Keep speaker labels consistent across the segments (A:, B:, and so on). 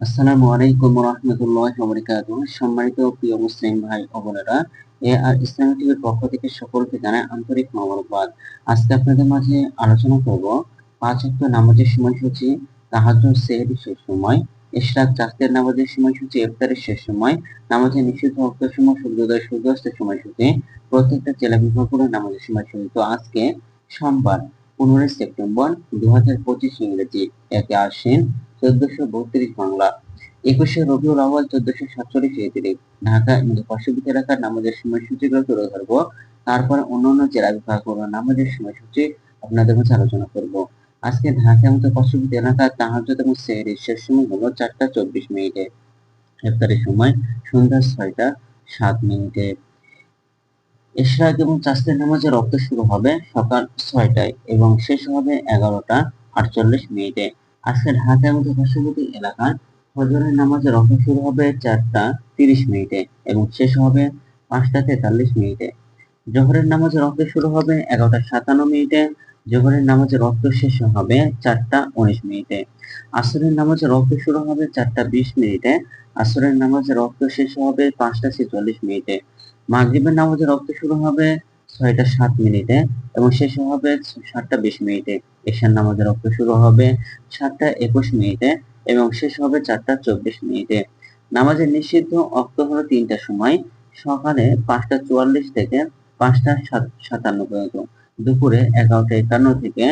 A: আসসালামু আলাইকুম রহমতুল্লাহ বরকাত সম্মানিত প্রিয় মুসলিম ভাই ও বোনেরা এ আর ইসলামী টিভির পক্ষ থেকে সকলকে জানাই আন্তরিক মোবারকবাদ। আজকে আপনাদের মাঝে আলোচনা করব পাঁচ অক্ট নামাজের সময়সূচি, তাহাজ্জুদ সেহরি শেষ সময়, ইশরাক চাষের নামাজের সময়সূচি, ইফতারের শেষ সময়, নামাজের নিষিদ্ধ অক্টের সময় সূর্যোদয়, সূর্যাস্তের সময়সূচি, প্রত্যেকটা জেলা বিভাগ করে নামাজের সময়সূচি। তো আজকে সোমবার, পনেরোই সেপ্টেম্বর দু হাজার পঁচিশ ইংরেজি। একে আশ্বিন চোদ্দশো বত্রিশ বাংলা। একুশে রবিউল আওয়াল চোদ্দশো সাতচল্লিশ হিজরি। ঢাকা পার্শ্ববর্তী এলাকার নামাজের সময়সূচিগুলো তুলে ধরবো। তারপর অন্যান্য জেলা বিভাগগুলো নামাজের সময়সূচি আপনাদের কাছে আলোচনা করব। আজকে ঢাকা এবং পার্শ্ববর্তী এলাকার তাহাজ্জুদ এবং সেহরির শেষ সময় হলো চারটা চব্বিশ মিনিটে। ইফতারের সময় সন্ধ্যা ছয়টা সাত মিনিটে। ইশরাক এবং চাষের নামাজের রক্ত শুরু হবে সকাল ছয়টায় এবং শেষ হবে এগারোটা আটচল্লিশ মিনিটে। আজকে ঢাকা এবং পার্শ্ববর্তী এলাকায় ফজরের নামাজের রক্ত শুরু হবে চারটা তিরিশ মিনিটে এবং শেষ হবে পাঁচটা তেতাল্লিশ মিনিটে। জোহরের নামাজের রক্ত শুরু হবে এগারোটা সাতান্ন মিনিটে, জোহরের নামাজের রক্ত শেষ হবে চারটা উনিশ মিনিটে। আসরের নামাজের রক্ত শুরু হবে চারটা বিশ মিনিটে, আসরের নামাজের রক্ত শেষ হবে পাঁচটা ছেচল্লিশ মিনিটে। মাগরিবের নামাজের রক্ত শুরু হবে ছয়টা সাত মিনিটে এবং শেষ হবে সাতটা বিশ মিনিটে। এশার নামাজের রক্ত শুরু হবে সাতটা একুশ মিনিটে এবং শেষ হবে চারটা চব্বিশ মিনিটে। নামাজের নিষিদ্ধ অক্ত হলো তিনটা সময়, সকালে পাঁচটা চুয়াল্লিশ থেকে পাঁচটা সাতান্ন পর্যন্ত। দুপুরে এগারোটা একান্ন থেকে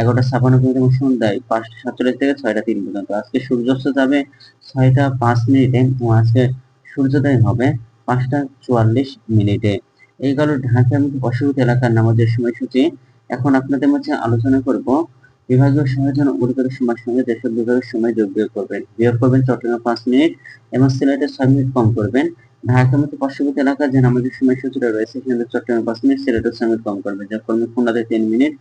A: এগারোটা ছাপান্ন পর্যন্ত এবং সন্ধ্যায় পাঁচটা সাতচল্লিশ থেকে ছয়টা তিন পর্যন্ত। আজকে সূর্যাস্ত যাবে ছয়টা পাঁচ মিনিটে এবং আজকে সূর্যোদয় হবে পাঁচটা চুয়াল্লিশ মিনিটে। এই গেল ঢাকা এবং পার্শ্ববর্তী এলাকার নামাজের সময়সূচি। এখন আপনাদের মাঝে আলোচনা করব বিভাগীয় সময়ের অধিকার সময় সময়ের সঙ্গে যেসব বিভাগের সময় যোগ বিয়োগ করবেন। বিয়োগ করবেন চট্টগ্রাম পাঁচ মিনিট এবং সিলেটে ছয় মিনিট কম করবেন। ঢাকা মতো পার্শ্ববর্তী এলাকার যে নামাজের সময়সূচিটা রয়েছে, সেখানে চট্টগ্রাম পাঁচ মিনিট সিলেটের ছয় মিনিট কম করবেন। যা করবেন খুলনাতে তিন মিনিট।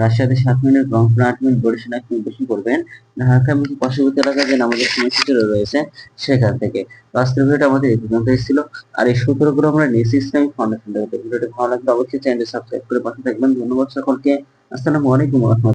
A: রাজশাহীতে সাত মিনিট রংপুর আট মিনিট বরিশাল এক মিনিট বেশি করবেন ঢাকা এবং পার্শ্ববর্তী এলাকায় যে আমাদের সময়সূচি রয়েছে, সেখান থেকে। আজকের ভিডিওটা আমাদের এই পর্যন্ত এসেছিল আর এই সূত্রগুলো আমরা নিউজ ইসলামিক ফাউন্ডেশন ভিডিওটি ভালো লাগলে অবশ্যই চ্যানেল সাবস্ক্রাইব করে পাশে থাকবেন। ধন্যবাদ সকলকে। আসসালামু আলাইকুম